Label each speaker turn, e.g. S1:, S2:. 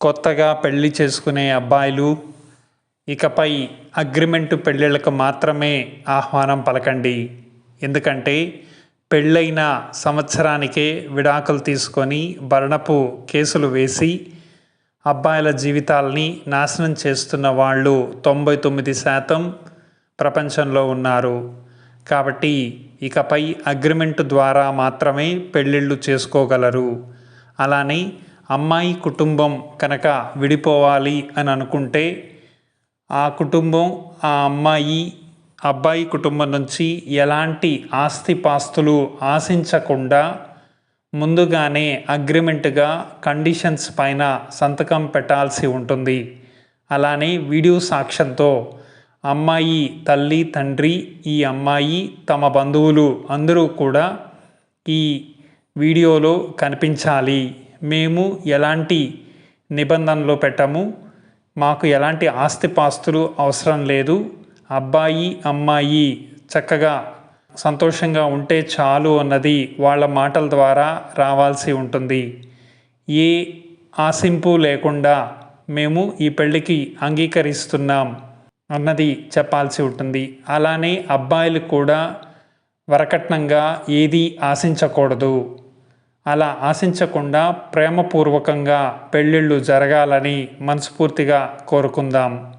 S1: కొత్తగా పెళ్ళి చేసుకునే అబ్బాయిలు ఇకపై అగ్రిమెంటు పెళ్ళిళ్ళకు మాత్రమే ఆహ్వానం పలకండి. ఎందుకంటే పెళ్ళైన సంవత్సరానికే విడాకులు తీసుకొని భరణపు కేసులు వేసి అబ్బాయిల జీవితాల్ని నాశనం చేస్తున్న వాళ్ళు తొంభై తొమ్మిది శాతం ప్రపంచంలో ఉన్నారు. కాబట్టి ఇకపై అగ్రిమెంట్ ద్వారా మాత్రమే పెళ్ళిళ్ళు చేసుకోగలరు. అలానే అమ్మాయి కుటుంబం కనుక విడిపోవాలి అని అనుకుంటే ఆ కుటుంబం ఆ అమ్మాయి అబ్బాయి కుటుంబం నుంచి ఎలాంటి ఆస్తిపాస్తులు ఆశించకుండా ముందుగానే అగ్రిమెంట్గా కండిషన్స్ పైన సంతకం పెట్టాల్సి ఉంటుంది. అలానే వీడియో సాక్ష్యంతో అమ్మాయి తల్లి తండ్రి ఈ అమ్మాయి తమ బంధువులు అందరూ కూడా ఈ వీడియోలో కనిపించాలి. మేము ఎలాంటి నిబంధనలు పెట్టము? మాకు ఎలాంటి ఆస్తిపాస్తులు అవసరం లేదు. అబ్బాయి అమ్మాయి చక్కగా సంతోషంగా ఉంటే చాలు అన్నది వాళ్ళ మాటల ద్వారా రావాల్సి ఉంటుంది. ఏ ఆశింపు లేకుండా మేము ఈ పెళ్ళికి అంగీకరిస్తున్నాం అన్నది చెప్పాల్సి ఉంటుంది. అలానే అబ్బాయిలు కూడా వరకట్నంగా ఏది ఆశించకూడదు. అలా ఆశించకుండా ప్రేమపూర్వకంగా పెళ్ళిళ్ళు జరగాలని మనస్ఫూర్తిగా కోరుకుందాం.